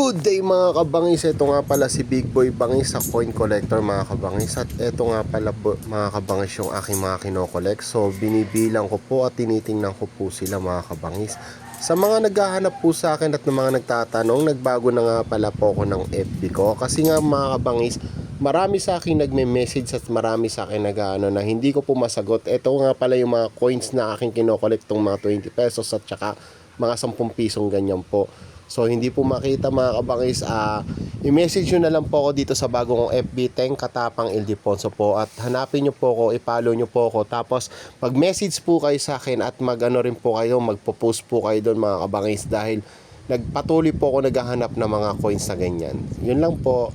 Good day mga kabangis, ito nga pala si Big Boy Bangis sa Coin Collector mga kabangis. At ito nga pala po mga kabangis yung aking mga kinokolekt So binibilang ko po at tinitingnan ko po sila mga kabangis. Sa mga naghahanap po sa akin at ng mga nagtatanong Nagbago na nga pala po ako ng FB ko. Kasi nga mga kabangis Marami sa akin nagme-message at marami sa akin nag ano, na hindi ko po masagot. Ito nga pala yung mga coins na aking kinokolekt tong mga 20 pesos at saka mga 10 pisong ganyan po So hindi po makita mga kabangis, ah i-message nyo na lang po ako dito sa bagong FB Teng Katapang Ildefonso po at hanapin nyo po ako, i-follow nyo po ako tapos mag-message po kayo sa akin at mag-ano rin po kayo, magpo-post po kayo doon mga kabangis dahil nagpatuloy po ako naghahanap ng mga coins na ganyan. Yun lang po.